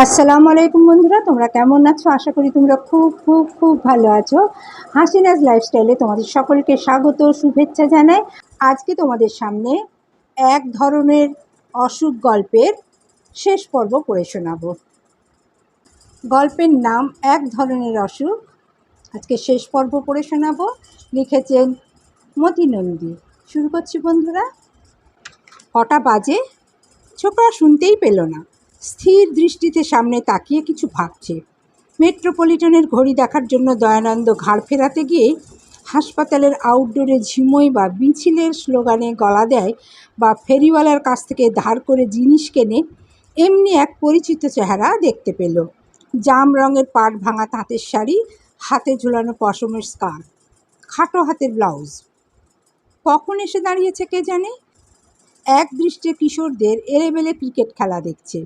আসসালামু আলাইকুম বন্ধুরা, তোমরা কেমন আছো? আশা করি তোমরা খুব খুব খুব ভালো আছো। হাসিনাজ লাইফস্টাইলে তোমাদের সকলকে স্বাগত, শুভেচ্ছা জানাই। আজকে তোমাদের সামনে এক ধরনের অসুখ গল্পের শেষ পর্ব পড়ে শোনাবো। গল্পের নাম এক ধরনের অসুখ। আজকে শেষ পর্ব পড়ে শোনাবো। লিখেছেন মতি নন্দী। শুরু করছি বন্ধুরা। কটা বাজে? ছোকরা শুনতেই পেল না। স্থির দৃষ্টিতে সামনে তাকিয়ে কিছু ভাবছে। মেট্রোপলিটনের ঘড়ি দেখার জন্য দয়ানন্দ ঘাড় ফেরাতে গিয়ে হাসপাতালের আউটডোরে ঝিমই বা মিছিলের স্লোগানে গলা দেয় বা ফেরিওয়ালার কাছ থেকে ধার করে জিনিস কেনে, এমনি এক পরিচিত চেহারা দেখতে পেল। জাম রঙের পাট ভাঙা তাঁতের শাড়ি, হাতে ঝুলানো পশমের স্কার্ফ খাটো হাতের ব্লাউজ। কখন এসে দাঁড়িয়েছে কে জানে? এক দৃষ্টে কিশোরদের এলেবেলে ক্রিকেট খেলা দেখছে।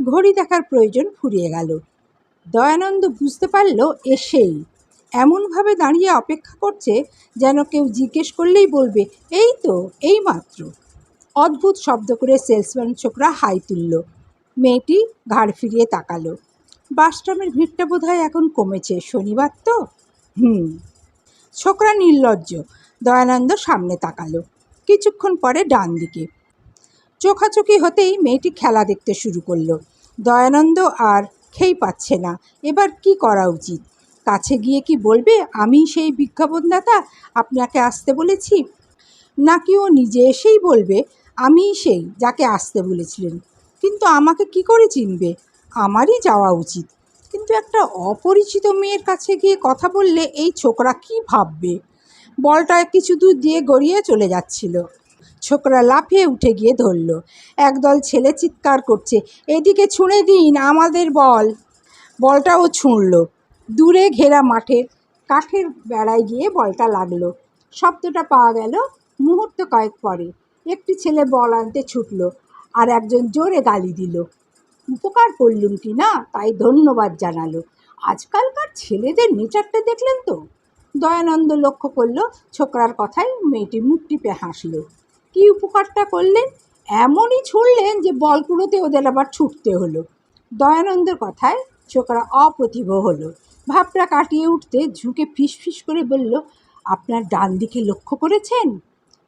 ঘড়ি দেখার প্রয়োজন ফুরিয়ে গেল। দয়ানন্দ বুঝতে পারল এসেই এমনভাবে দাঁড়িয়ে অপেক্ষা করছে যেন কেউ জিজ্ঞেস করলেই বলবে, এই তো, এই মাত্র। অদ্ভুত শব্দ করে সেলসম্যান ছোকরা হাই তুলল। মেয়েটি ঘাড় ফিরিয়ে তাকালো। বাসস্ট্যান্ডের ভিড়টা বোধহয় এখন কমেছে, শনিবার তো? হুম। ছোকরা নির্লজ্জ। দয়ানন্দ সামনে তাকালো। কিছুক্ষণ পরে ডান দিকে চোখাচোখি হতেই মেয়েটি খেলা দেখতে শুরু করল। দয়ানন্দ আর খেই পাচ্ছে না। এবার কি করা উচিত? কাছে গিয়ে কি বলবে, আমি সেই বিজ্ঞাপনদাতা, আপনাকে আসতে বলেছি? নাকি ও নিজে এসেই বলবে আমিই সেই যাকে আসতে বলেছিলেন। কিন্তু আমাকে কি করে চিনবে? আমারই যাওয়া উচিত। কিন্তু একটা অপরিচিত মেয়ের কাছে গিয়ে কথা বললে এই ছোকরা কি ভাববে? বলটা কিছু দূর দিয়ে গড়িয়ে চলে যাচ্ছিল। ছোকরা লাফিয়ে উঠে গিয়ে ধরল। একদল ছেলে চিৎকার করছে, এদিকে ছুঁড়ে দিন, আমাদের বল। বলটাও ছুঁড়ল। দূরে ঘেরা মাঠের কাঠের বেড়ায় গিয়ে বলটা লাগল। শব্দটা পাওয়া গেল মুহূর্ত কয়েক পরে। একটি ছেলে বল আনতে ছুটল আর একজন জোরে গালি দিল। উপকার করলুম কি না, তাই ধন্যবাদ জানালো। আজকালকার ছেলেদের নেচারটা দেখলেন তো? দয়ানন্দ লক্ষ্য করল ছোকরার কথায় মেয়েটি মুখ টিপে হাসলো। কী উপকারটা করলেন? এমনই ছুড়লেন যে বল ওদের আবার ছুটতে হলো। দয়ানন্দের কথায় ছোকরা অপ্রতিভ হলো। ভাবটা কাটিয়ে উঠতে ঝুঁকে ফিস করে বলল, আপনার ডান দিকে লক্ষ্য করেছেন?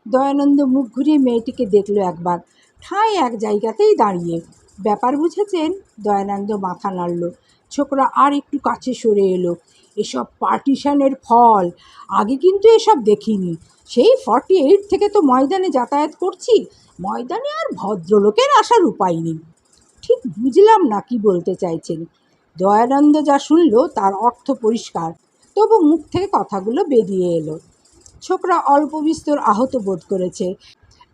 দয়ানন্দ মুখ ঘুরিয়ে মেয়েটিকে দেখল একবার। ঠাঁই এক জায়গাতেই দাঁড়িয়ে। ব্যাপার বুঝেছেন? দয়ানন্দ মাথা নাড়ল। ছোকরা আর একটু কাছে সরে এলো। এসব পার্টিশানের ফল। আগে কিন্তু এসব দেখিনি। সেই ফর্টি এইট থেকে তো ময়দানে যাতায়াত করছি। ময়দানে আর ভদ্রলোকের আসার উপায় নেই। ঠিক বুঝলাম না কি বলতে চাইছেন। দয়ানন্দ যা শুনল তার অর্থ পরিষ্কার। তবু মুখ থেকে কথাগুলো বেরিয়ে এলো। ছোকরা অল্প বিস্তর আহত বোধ করেছে।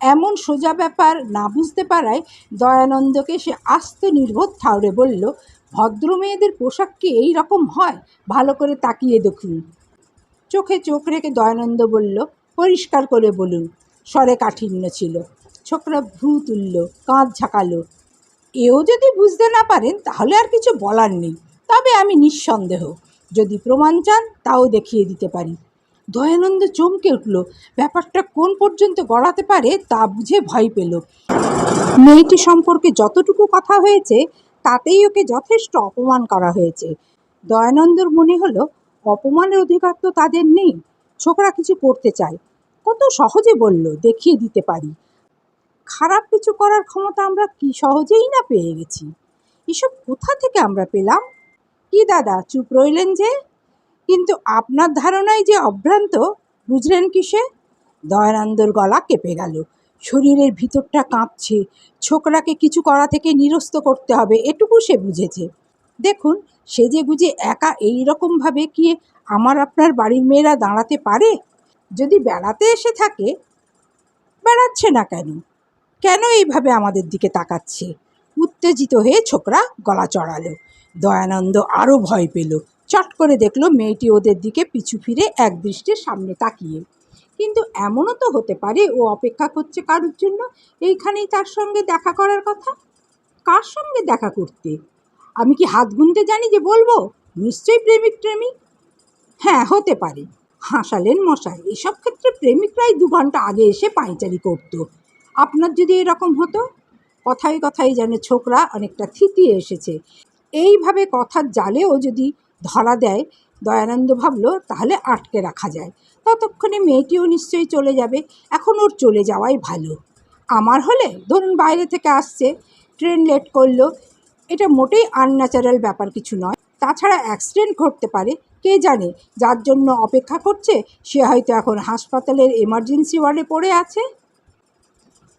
এমন সোজা ব্যাপার না বুঝতে পারায় দয়ানন্দকে সে আস্ত নির্বোধ ঠাউরে বলল ভদ্র মেয়েদের পোশাক কি এই রকম হয়? ভালো করে তাকিয়ে দেখুন। চোখে চোখ রেখে দয়ানন্দ বলল, পরিষ্কার করে বলুন, স্বরে কাঠিন্য ছিল। ছোকরা ভ্রু তুলল, কাঁধ ঝাঁকালো। এও যদি বুঝতে না পারেন, তাহলে আর কিছু বলার নেই। তবে আমি নিঃসন্দেহ। যদি প্রমাণ চান, তাও দেখিয়ে দিতে পারি। দয়ানন্দ চমকে উঠল। ব্যাপারটা কোন পর্যন্ত গড়াতে পারে, তা বুঝে ভয় পেল। মেয়েটি সম্পর্কে যতটুকু কথা হয়েছে তাতেই ওকে যথেষ্ট অপমান করা হয়েছে। দয়ানন্দর মনে হলো, অপমানের অধিকার তো তাদের নেই, ছোকরা কিছু করতে চায়। কত সহজে বলল, দেখিয়ে দিতে পারি। খারাপ কিছু করার ক্ষমতা আমরা কি সহজেই না পেয়ে গেছি? এসব কোথা থেকে আমরা পেলাম? কি দাদা, চুপ রইলেন যে? কিন্তু আপনার ধারণায় যে অভ্রান্ত, বুঝলেন কিসে দয়ানন্দর গলা কেঁপে গেল। শরীরের ভিতরটা কাঁপছে। ছোকরাকে কিছু করা থেকে নিরস্ত করতে হবে, এটুকু সে বুঝেছে। দেখুন সেজে গুজে একা এই রকমভাবে কি আমার আপনার বাড়ির মেয়েরা দাঁড়াতে পারে? যদি বেড়াতে এসে থাকে, বেড়াচ্ছে না কেন? কেন এইভাবে আমাদের দিকে তাকাচ্ছে? উত্তেজিত হয়ে ছোকরা গলা চড়ালো। দয়ানন্দ আরও ভয় পেল। চট করে দেখল মেয়েটি ওদের দিকে পিছু ফিরে এক দৃষ্টির সামনে তাকিয়ে। কিন্তু এমনও তো হতে পারে ও অপেক্ষা করছে কারুর জন্য। এইখানেই তার সঙ্গে দেখা করার কথা। কার সঙ্গে দেখা করতে? আমি কি হাত গুনতে জানি যে বলব? নিশ্চয়ই প্রেমিক প্রেমিক হ্যাঁ হতে পারে। হাসালেন মশাই, এসব ক্ষেত্রে প্রেমিকরাই দু ঘণ্টা আগে এসে পাইচারি করতো। আপনার যদি এরকম হতো? কথায় কথায় যেন ছোকরা অনেকটা থিতিয়ে এসেছে। এইভাবে কথার জালেও যদি ধরা দেয়, দয়ানন্দ ভাবলো, তাহলে আটকে রাখা যায়। ততক্ষণে মেয়েটিও নিশ্চয়ই চলে যাবে। এখন ওর চলে যাওয়াই ভালো। আমার হলে? ধরুন বাইরে থেকে আসছে, ট্রেন লেট করল। এটা মোটেই আনন্যাচারাল ব্যাপার কিছু নয়। তাছাড়া অ্যাক্সিডেন্ট ঘটতে পারে, কে জানে? যার জন্য অপেক্ষা করছে, সে হয়তো এখন হাসপাতালের এমার্জেন্সি ওয়ার্ডে পড়ে আছে।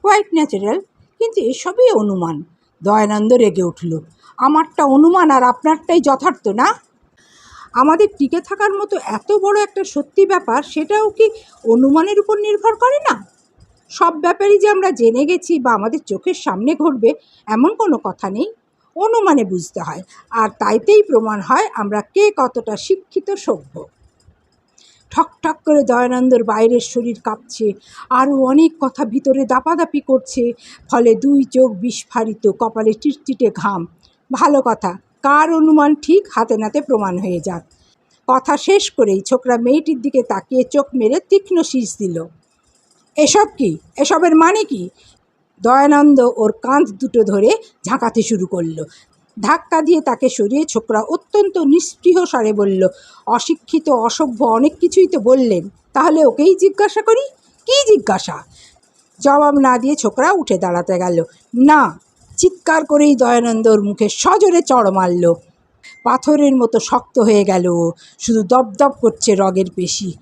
কোয়াইট ন্যাচারাল কিন্তু এসবই অনুমান। দয়ানন্দ রেগে উঠল। আমারটা অনুমান আর আপনারটাই যথার্থ না? আমাদের টিকে থাকার মতো এত বড় একটা সত্যি ব্যাপার, সেটাও কি অনুমানের উপর নির্ভর করে না? সব ব্যাপারই যে আমরা জেনে গেছি বা আমাদের চোখের সামনে ঘটবে, এমন কোনো কথা নেই। অনুমানে বুঝতে হয়। আর তাইতেই প্রমাণ হয় আমরা কে কতটা শিক্ষিত, সভ্য। ঠক ঠক করে দয়ানন্দর বাইরের শরীর কাঁপছে, আরও অনেক কথা ভিতরে দাপাদাপি করছে, ফলে দুই চোখ বিস্ফারিত, কপালে টিটটিটে ঘাম। ভালো কথা কার অনুমান ঠিক হাতে নাতে প্রমাণ হয়ে যাক। কথা শেষ করেই ছোকরা মেয়েটির দিকে তাকিয়ে চোখ মেরে তীক্ষ্ণ শীষ দিল। এসব কি? এসবের মানে কি? দয়ানন্দ ওর কাঁধ দুটো ধরে ঝাঁকাতে শুরু করল। ধাক্কা দিয়ে তাকে সরিয়ে ছোকরা অত্যন্ত নিস্পৃহ স্বরে বলল, অশিক্ষিত, অসভ্য অনেক কিছুই তো বললেন। তাহলে ওকেই জিজ্ঞাসা করি? কী জিজ্ঞাসা? জবাব না দিয়ে ছোকরা উঠে দাঁড়াতে গেল। না চিৎকার করেই দয়ানন্দর মুখে সজোরে চড় মারল। পাথরের মতো শক্ত হয়ে গেল, শুধু দপদপ করছে রগের পেশি।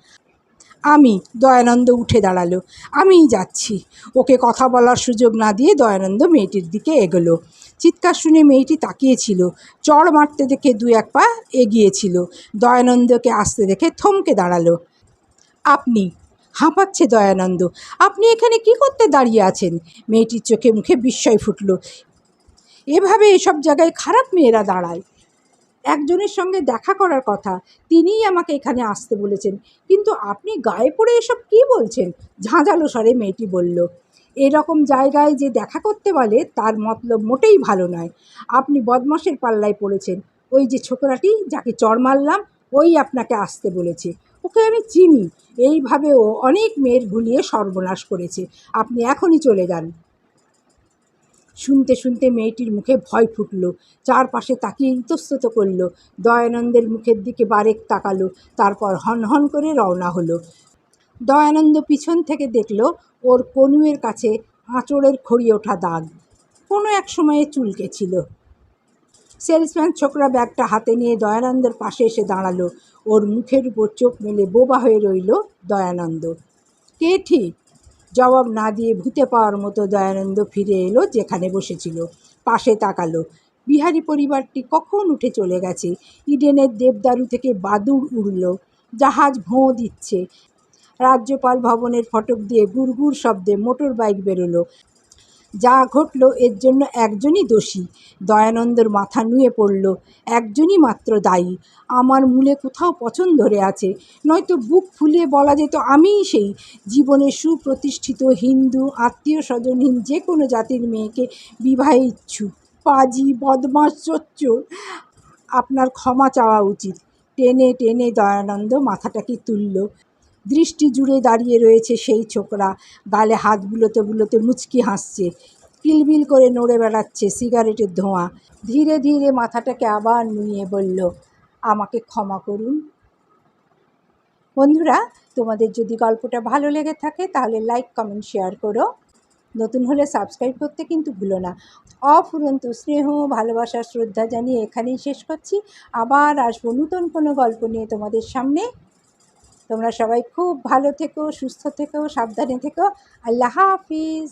আমি, দয়ানন্দ উঠে দাঁড়াল। আমিই যাচ্ছি। ওকে কথা বলার সুযোগ না দিয়ে দয়ানন্দ মেয়েটির দিকে এগোলো। চিৎকার শুনে মেয়েটি তাকিয়েছিল। চড় মারতে দেখে দু এক পা এগিয়েছিল। দয়ানন্দকে আসতে দেখে থমকে দাঁড়াল। আপনি হাঁপাচ্ছে দয়ানন্দ। আপনি এখানে কি করতে দাঁড়িয়ে আছেন? মেয়েটির চোখে মুখে বিস্ময় ফুটল। এভাবে এসব জায়গায় খারাপ মেয়েরা দাঁড়ায়। একজনের সঙ্গে দেখা করার কথা তিনিই আমাকে এখানে আসতে বলেছেন। কিন্তু আপনি গায়ে পড়ে এসব কী বলছেন? ঝাঁঝালো স্বরে মেয়েটি বলল, এরকম জায়গায় যে দেখা করতে বলে, তার মতলব মোটেই ভালো নয়। আপনি বদমাসের পাল্লায় পড়েছেন। ওই যে ছোকরাটি যাকে চড় মারলাম, ওই আপনাকে আসতে বলেছে। ওকে আমি চিনি। এইভাবে ও অনেক মেয়ের ভুলিয়ে সর্বনাশ করেছে। আপনি এখনই চলে যান। শুনতে শুনতে মেয়েটির মুখে ভয় ফুটল। চারপাশে তাকিয়ে ইতস্তত করল। দয়ানন্দের মুখের দিকে বারেক তাকালো। তারপর হন হন করে রওনা হলো। দয়ানন্দ পিছন থেকে দেখল ওর কনুয়ের কাছে আঁচড়ের খড়ি ওঠা দাগ। কোনো এক সময়ে চুলকে ছিল। সেলসম্যান ছোকরা ব্যাগটা হাতে নিয়ে দয়ানন্দের পাশে এসে দাঁড়াল। ওর মুখের উপর চোখ মেলে বোবা হয়ে রইল দয়ানন্দ। কে ঠিক? জবাব না দিয়ে ভূতে পাওয়ার মতো দয়ানন্দ ফিরে এলো যেখানে বসেছিল। পাশে তাকালো। বিহারি পরিবারটি কখন উঠে চলে গেছে? ইডেনের দেবদারু থেকে বাদুড় উড়ল। জাহাজ ভোঁ দিচ্ছে। রাজ্যপাল ভবনের ফটক দিয়ে গুড়গুড় শব্দে মোটর বাইক বেরোলো। যা ঘটল এর জন্য একজনই দোষী। দয়ানন্দর মাথা নুয়ে পড়ল, একজনই মাত্র দায়ী। আমার মূলে কোথাও পছন্দ ধরে আছে, নয়তো বুক ফুলিয়ে বলা যেত আমিই সেই। জীবনে সুপ্রতিষ্ঠিত হিন্দু আত্মীয় স্বজনহীন যে কোনো জাতির মেয়েকে বিবাহে ইচ্ছুক, পাজি বদমাস চোচ্চোর আপনার ক্ষমা চাওয়া উচিত। টেনে টেনে দয়ানন্দ মাথাটাকে তুলল। দৃষ্টি জুড়ে দাঁড়িয়ে রয়েছে সেই ছোকরা। গালে হাত বুলোতে বুলোতে মুচকি হাসছে। কিলবিল করে নড়ে বেড়াচ্ছে সিগারেটের ধোঁয়া। ধীরে ধীরে মাথাটাকে আবার নুয়ে বলল, আমাকে ক্ষমা করুন। বন্ধুরা, তোমাদের যদি গল্পটা ভালো লেগে থাকে, তাহলে লাইক, কমেন্ট, শেয়ার করো। নতুন হলে সাবস্ক্রাইব করতে কিন্তু ভুলো না। অফুরন্ত স্নেহ, ভালোবাসা, শ্রদ্ধা জানিয়ে এখানেই শেষ করছি। আবার আসব নতুন কোনো গল্প নিয়ে তোমাদের সামনে। তোমরা সবাই খুব ভালো থেকো সুস্থ থেকো সাবধানে থেকো। আল্লাহ হাফিজ।